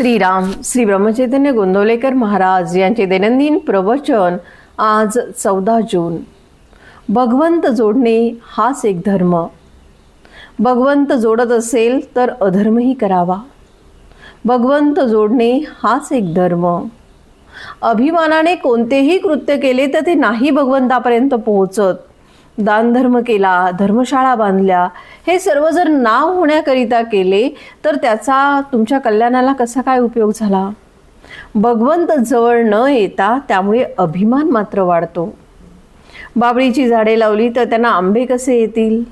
श्रीराम श्री ब्रह्मचैतन्य गोंदवलेकर महाराज यांचे दैनंदिन प्रवचन आज चौदा जून. भगवंत जोडणे हाच एक धर्म. भगवंत जोडत असेल तर अधर्मही करावा. भगवंत जोडणे हाच एक धर्म. अभिमानाने कोणतेही कृत्य केले तर ते नाही भगवंतापर्यंत पोहोचत. दानधर्म केला धर्मशाळा बांधल्या हे सर्व जर नाव होण्याकरिता केले तर त्याचा तुमच्या कल्याणाला कसा काय उपयोग झाला? भगवंत जवळ न येता त्यामुळे अभिमान मात्र वाढतो. बाबळीची झाडे लावली तर त्यांना आंबे कसे येतील?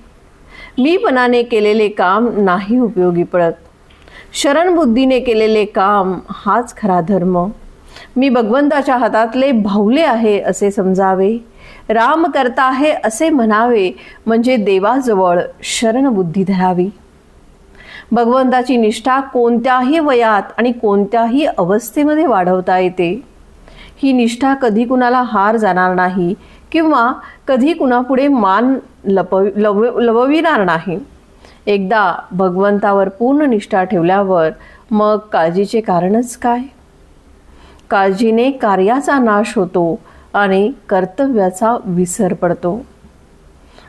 मीपणाने केलेले काम नाही उपयोगी पडत. शरणबुद्धीने केलेले काम हाच खरा धर्म. मी भगवंताच्या हातातले भावले आहे असे समजावे. राम करता आहे असे म्हणावे म्हणजे देवाजवळ शरणबुद्धी धरावी. भगवंताची निष्ठा कोणत्याही वयात आणि कोणत्याही अवस्थेमध्ये वाढवता येते. ही निष्ठा कधी कुणाला हार जाणार नाही किंवा कधी कुणापुढे मान लप लव लवविणार नाही. एकदा भगवंतावर पूर्ण निष्ठा ठेवल्यावर मग काळजीचे कारणच काय? काळजीने कार्याचा नाश होतो आणि कर्तव्याचा विसर पडतो.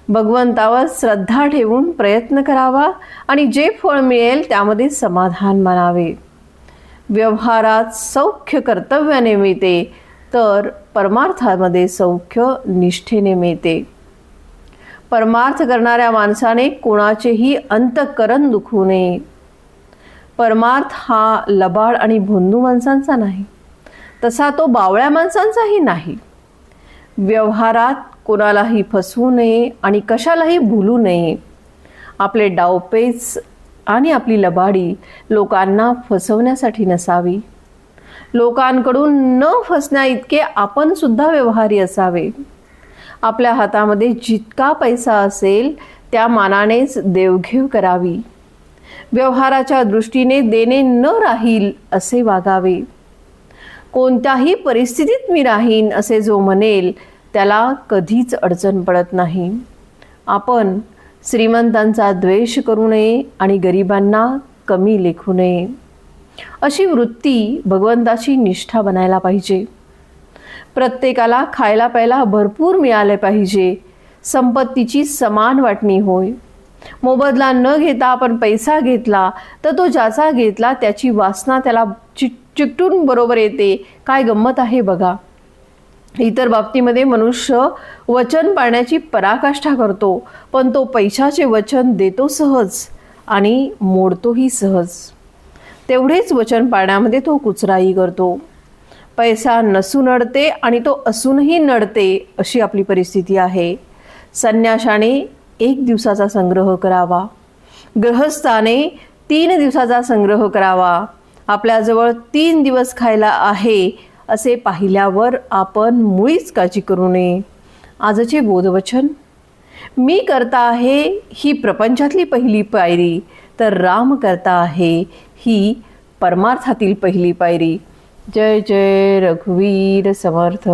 भगवंतावर श्रद्धा ठेवून प्रयत्न करावा आणि जे फळ मिळेल त्यामध्ये समाधान मानावे. व्यवहारात सौख्य कर्तव्याने मिळते तर परमार्थामध्ये सौख्य निष्ठेने मिळते परमार्थ करणाऱ्या माणसाने कोणाचेही अंतकरण दुखू नये. परमार्थ हा लबाड आणि भोंदू माणसांचा नाही तसा तो बावळ्या माणसांचाही नाही. व्यवहारात कोणालाही फसवू नये आणि कशालाही भुलू नये. आपले डावपेच आणि आपली लबाडी लोकांना फसवण्यासाठी नसावी. लोकांकडून न फसण्या इतके आपण सुद्धा व्यवहारी असावे. आपल्या हातामध्ये जितका पैसा असेल त्या मानानेच देवघेव करावी. व्यवहाराच्या दृष्टीने देणे न राहील असे वागावे. कोणत्याही परिस्थितीत मी राहीन असे जो म्हणेल त्याला कधीच अडचण पडत नाही. आपण श्रीमंतांचा द्वेष करू नये आणि गरिबांना कमी लेखू नये. अशी वृत्ती भगवंताची निष्ठा बनायला पाहिजे. प्रत्येकाला खायला प्यायला भरपूर मिळाले पाहिजे. संपत्तीची समान वाटणी होय. मोबदला न घेता आपण पैसा घेतला तर तो ज्याचा घेतला त्याची वासना त्याला चिक चिकटून बरोबर येते. काय गंमत आहे बघा. इतर बाबतीमध्ये मनुष्य वचन पाळण्याची पराकाष्ठा करतो पण तो पैशाचे वचन देतो सहज आणि मोडतोही सहज. तेवढेच वचन पाळण्यामध्ये तो कुचराई करतो. पैसा नसून नडते आणि तो असूनही नडते अशी आपली परिस्थिती आहे. संन्याशाने एक दिवसाचा संग्रह करावा. ग्रहस्थाने तीन दिवसाचा संग्रह करावा. आपल्याजवळ तीन दिवस खायला आहे असे पाहिल्यावर आपण मुळीच काळजी करू नये. आजचे बोधवचन मी करता आहे ही प्रपंचातली पहिली पायरी तर राम करता आहे ही परमार्थातील पहिली पायरी. जय जय रघुवीर समर्थ.